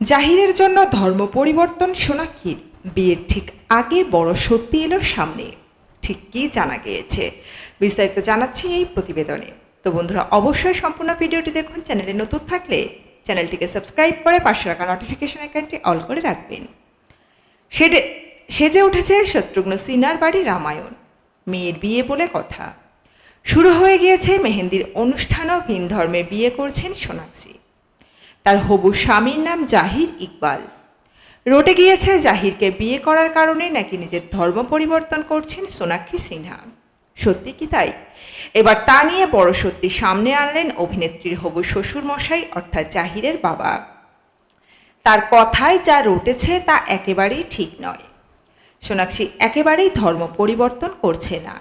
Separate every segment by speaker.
Speaker 1: জাহিরের জন্য ধর্ম পরিবর্তন সোনাক্ষীর। বিয়ের ঠিক আগে বড় সত্যি এলো সামনে। ঠিক কী জানা গিয়েছে? বিস্তারিত জানাচ্ছি এই প্রতিবেদনে। তো বন্ধুরা, অবশ্যই সম্পূর্ণ ভিডিওটি দেখুন, চ্যানেলে নতুন থাকলে চ্যানেলটিকে সাবস্ক্রাইব করে পাশে রাখা নোটিফিকেশন আইকনটি অল করে রাখবেন। সেটে সেজে উঠেছে শত্রুঘ্ন সিনার বাড়ি রামায়ণ। মেয়ের বিয়ে বলে কথা। শুরু হয়ে গিয়েছে মেহেন্দির অনুষ্ঠানও ভিন ধর্মে বিয়ে করছেন সোনাক্ষী। তার হবু স্বামীর নাম জাহির ইকবাল। রটে গিয়েছে জাহিরকে বিয়ে করার কারণে নাকি নিজের ধর্ম পরিবর্তন করছেন সোনাক্ষী সিনহা। সত্যি কি তাই? এবার তা নিয়ে বড় সত্যি সামনে আনলেন অভিনেত্রীর হবু শ্বশুর মশাই অর্থাৎ জাহিরের বাবা। তার কথায় যা রটেছে তা একেবারেই ঠিক নয়। সোনাক্ষী একেবারেই ধর্ম পরিবর্তন করছে না।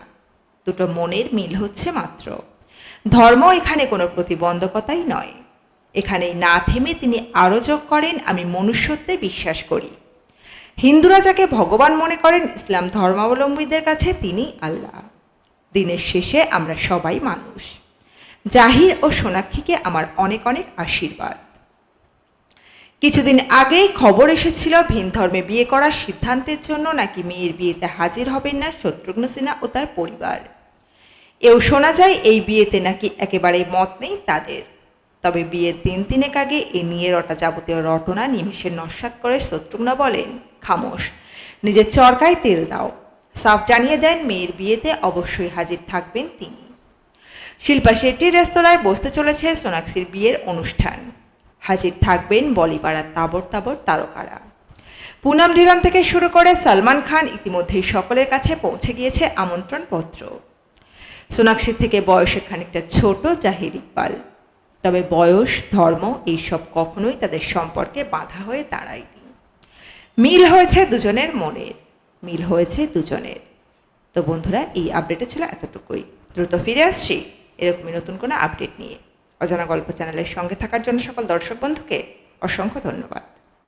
Speaker 1: দুটো মনের মিল হচ্ছে মাত্র। ধর্ম এখানে কোনো প্রতিবন্ধকতাই নয়। এখানেই না থেমে তিনি আরও যোগ করেন, আমি মনুষ্যত্বে বিশ্বাস করি। হিন্দুরা যাকে ভগবান মনে করেন, ইসলাম ধর্মাবলম্বীদের কাছে তিনি আল্লাহ। দিনের শেষে আমরা সবাই মানুষ। জাহির ও সোনাক্ষীকে আমার অনেক অনেক আশীর্বাদ। কিছুদিন আগেই খবর এসেছিল, ভিন ধর্মে বিয়ে করার সিদ্ধান্তের জন্য নাকি মেয়ের বিয়েতে হাজির হবেন না শত্রুঘ্ন সিনহা ও তার পরিবার। এও শোনা যায়, এই বিয়েতে নাকি একেবারেই মত নেই তাদের। তবে বিয়ের দিন তিনেক আগে এ নিয়ে রটা যাবতীয় রটনা নিমেষে নস্বাত করে শত্রুঘ্ন বলেন, খামোশ, নিজের চরকায় তেল দাও। সাফ জানিয়ে দেন, মেয়ের বিয়েতে অবশ্যই হাজির থাকবেন তিনি। শিল্পা শেট্টির রেস্তোরাঁয় বসতে চলেছে সোনাক্ষীর বিয়ের অনুষ্ঠান। হাজির থাকবেন বলিপাড়ার তাবর তাবর তারকারা। পুনম ঢিরাম থেকে শুরু করে সালমান খান ইতিমধ্যেই সকলের কাছে পৌঁছে গিয়েছে আমন্ত্রণপত্র। সোনাক্ষীর থেকে বয়সে খানিকটা ছোট জাহির ইকবাল। তবে বয়স, ধর্ম এইসব কখনোই তাদের সম্পর্কে বাধা হয়ে দাঁড়ায়নি। মিল হয়েছে দুজনের মনের, মিল হয়েছে দুজনের। তো বন্ধুরা, এই আপডেটে ছিল এতটুকুই। দ্রুত ফিরে আসছি এরকমই নতুন কোনো আপডেট নিয়ে। অজানা গল্প চ্যানেলের সঙ্গে থাকার জন্য সকল দর্শক বন্ধুকে অসংখ্য ধন্যবাদ।